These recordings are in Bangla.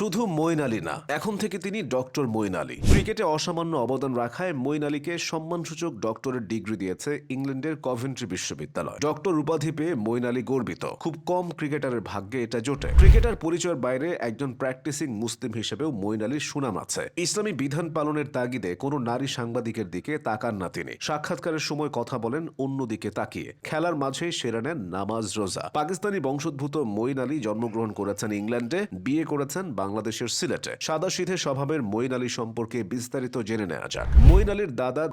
শুধু মইন আলী না, এখন থেকে তিনি ডক্টর মইন আলী ক্রিকেটে অসামান্য অবদান রাখায় মইন আলীকে সম্মানসূচক ডক্টরের ডিগ্রি দিয়েছে ইংল্যান্ডের কভেন্ট্রি বিশ্ববিদ্যালয়। ডক্টর উপাধি পেয়ে মইন আলী গর্বিত। খুব কম ক্রিকেটারের ভাগ্যে এটা জোটে। ক্রিকেটার পরিচয়ের বাইরে একজন প্র্যাকটিসিং মুসলিম হিসেবেও মইন আলীর সুনাম আছে। ইসলামী বিধান পালনের তাগিদে কোনো নারী সাংবাদিকের দিকে তাকান না তিনি। সাক্ষাৎকারের সময় কথা বলেন, অন্যদিকে তাকিয়ে। খেলার মাঝেই সেরে নেন নামাজ রোজা। পাকিস্তানি বংশোদ্ভূত মইন আলী জন্মগ্রহণ করেছেন ইংল্যান্ডে, বিয়ে করেছেন বাংলাদেশের সিলেটে সাদাসিধে স্বভাবের মইন আলী সম্পর্কে বিস্তারিত জেনে নেওয়া যাক। মইন আলীর দাদা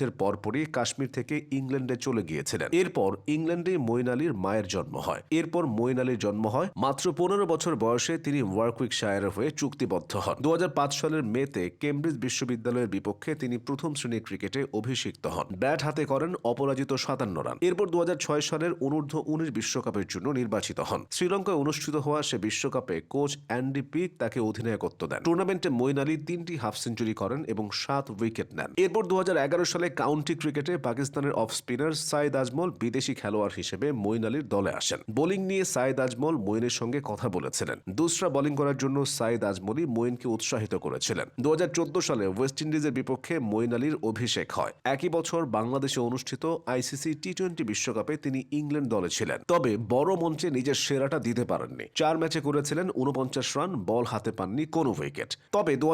এর পরপরই কাশ্মীর থেকে ইংল্যান্ডে চলে গিয়েছিলেন। এরপর ইংল্যান্ডে মইন মায়ের জন্ম হয়। এরপর মইন জন্ম হয়। মাত্র পনেরো বছর বয়সে তিনি ওয়ার্কউইক শায়ারের হয়ে চুক্তিবদ্ধ হন। দু সালের মেতে কেমব্রিজ বিশ্ববিদ্যালয়ের বিপক্ষে তিনি প্রথম শ্রেণির ক্রিকেটে অভিষিক্ত হন। ব্যাট হাতে করেন অপরাজিত সাতান্ন রান। এরপর দু হাজার ছয় সালের অনূর্ধ্ব উনিশ বিশ্বকাপের জন্য নির্বাচিত হন। শ্রীলঙ্কায় অনুষ্ঠিত হওয়া সে বিশ্বকাপে কোচ অ্যান্ডি পিক তাকে অধিনায়কত্ব দেন। টুর্নামেন্টে মইন আলী তিনটি হাফ সেঞ্চুরি করেন এবং সাত উইকেট নেন। এরপর দু হাজার এগারো সালে কাউন্টি ক্রিকেটে পাকিস্তানের অফ স্পিনার সাইদ আজমল বিদেশি খেলোয়াড় হিসেবে মইন আলীর দলে আসেন। বোলিং নিয়ে সাইদ আজমল মইনের সঙ্গে কথা বলেছিলেন। দুসরা বোলিং করার জন্য সাইদ আজমলই মইনকে উৎসাহিত করেছিলেন। দু সালে ওয়েস্ট ইন্ডিজের বিপক্ষে মইন আলীর অভিষেক হয়। একই বছর বাংলাদেশে অনুষ্ঠিত আইসিসি টি টোয়েন্টি বিশ্বকাপে তিনি ইংল্যান্ড দলে ছিলেন। তবে বড় মঞ্চে নিজের সেরাটা দিতে পারেননি। চার ম্যাচে করেছিলেন উনপঞ্চাশ রান, বল হাতে পাননি কোনো উইকেট। তবে দু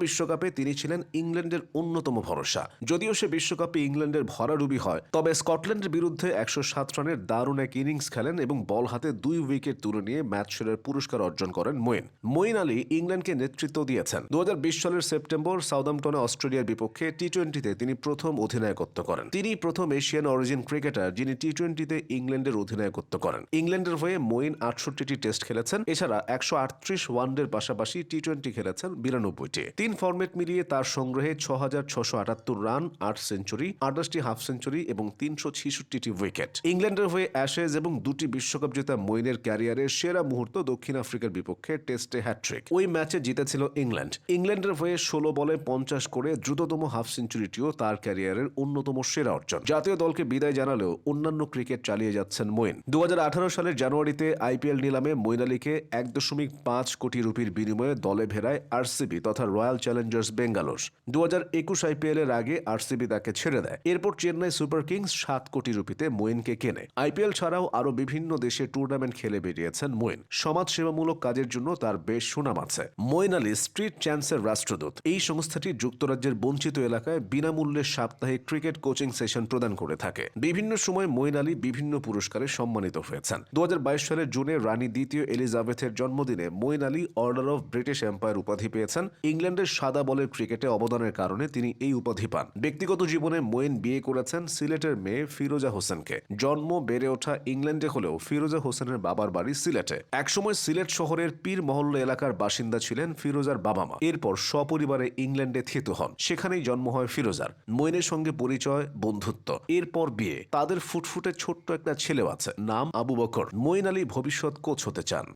বিশ্বকাপে তিনি ছিলেন ইংল্যান্ডের অন্যতম ভরসা। যদিও সে বিশ্বকাপে ইংল্যান্ডের ভরাডুবি হয়। তবে স্কটল্যান্ডের বিরুদ্ধে একশো সাত রানের দারুণ এক ইনিংস খেলেন এবং বল হাতে দুই উইকেট তুলে নিয়ে ম্যাচ সেরার পুরস্কার অর্জন করেন মইন মইন আলী ইংল্যান্ডকে নেতৃত্ব দিয়েছেন। দু সালের সেপ্টেম্বর সাউদাম্পটনে অস্ট্রেলিয়ার বিপক্ষে টি টোয়েন্টিতে তিনি প্রথম অধিনায়কত্ব করেন। তিনি প্রথম এশিয়ান অরিজিন ক্রিকেটার যিনি টি টোয়েন্টিতে ইংল্যান্ডের অধিনায়কত্ব করেন। ইংল্যান্ডের হয়ে মইন আটষট্টিটি টেস্ট খেলেছেন, এছাড়া একশো আটত্রিশ ওয়ানডের পাশাপাশি টি টোয়েন্টি খেলেছেন বিরানব্বইটি। তিন ফরম্যাট মিলিয়ে তার সংগ্রহে ছ হাজার ছশো আটাত্তর রান আট সেঞ্চুরি আঠাশটি হাফ সেঞ্চুরি এবং তিনশো ছিষট্টিটি উইকেট। ইংল্যান্ডের হয়ে অ্যাশেজ এবং দুটি বিশ্বকাপ জেতা মইনের ক্যারিয়ারের সেরা মুহূর্ত দক্ষিণ আফ্রিকার বিপক্ষে টেস্টে হ্যাট্রিক ওই ম্যাচে জিতেছিল ইংল্যান্ড। ইংল্যান্ডের হয়ে ষোলো বলে পঞ্চাশ করে দ্রুততম হাফ সেঞ্চুরিটিও তার ক্যারিয়ারের অন্যতম সেরা অর্জন। জাতীয় দলকে বিদায় জানালেও অন্যান্য ক্রিকেট চালিয়ে যাচ্ছেন মইন। দু হাজার আঠারো সালের জানুয়ারিতে আইপিএল নিলামে মইন আলীকে এক দশমিক পাঁচ কোটি রুপির বিনিময়ে দলে ভেড়ায় আরসিবি তথা রয়্যাল চ্যালেঞ্জার্স বেঙ্গালোর। দু হাজার একুশ আইপিএল এর আগে আরসিবি তাকে ছেড়ে দেয়। এরপর চেন্নাই সুপার কিংস সাত কোটি রুপিতে মইনকে কেনে। আইপিএল ছাড়াও আরও বিভিন্ন দেশে টুর্নামেন্ট খেলে বেরিয়েছেন মইন সমাজ সেবামূলক কাজের জন্য তার বেশ সুনাম আছে। মইন আলী স্ট্রিট চ্যান্সের রাষ্ট্রদূত। এই সংস্থাটি যুক্তরাজ্যের বঞ্চিত এলাকায় বিনামূল্যে সাপ্তাহিক ক্রিকেট কোচিং সেশন প্রদান করে থাকে। বিভিন্ন সময় মইন আলী বিভিন্ন পুরস্কারে সম্মানিত হয়েছেন। দু হাজার বাইশ সালের জুনে রানী দ্বিতীয় এলিজাবেথের জন্মদিনে Moeen Ali Order of British Empire উপাধি পেয়েছেন। ইংল্যান্ডের সাদা বলের ক্রিকেটে অবদানের কারণে তিনি এই উপাধি পান। ব্যক্তিগত জীবনে মইন বিয়ে করেছেন সিলেটের মেয়ে ফিরোজা হোসেনকে। জন্ম বেড়ে ওঠা ইংল্যান্ডে হলেও ফিরোজা হোসেনের বাবার বাড়ি সিলেটে। একসময় সিলেট শহরের পীর মহল্লা এলাকার বাসিন্দা ছিলেন ফিরোজার বাবা মা এরপর সপরিবারে ইংল্যান্ডে থিত হন। সেখানেই জন্ম হয় ফিরোজার। মইনের সঙ্গে পরিচয়, বন্ধুত্ব, এরপর বিয়ে। তাদের ফুটফুটে ছোট্ট একটা ছেলেও আছে, নাম আবু বকর। মইন আলী ভবিষ্যৎ কোচ হতে চান।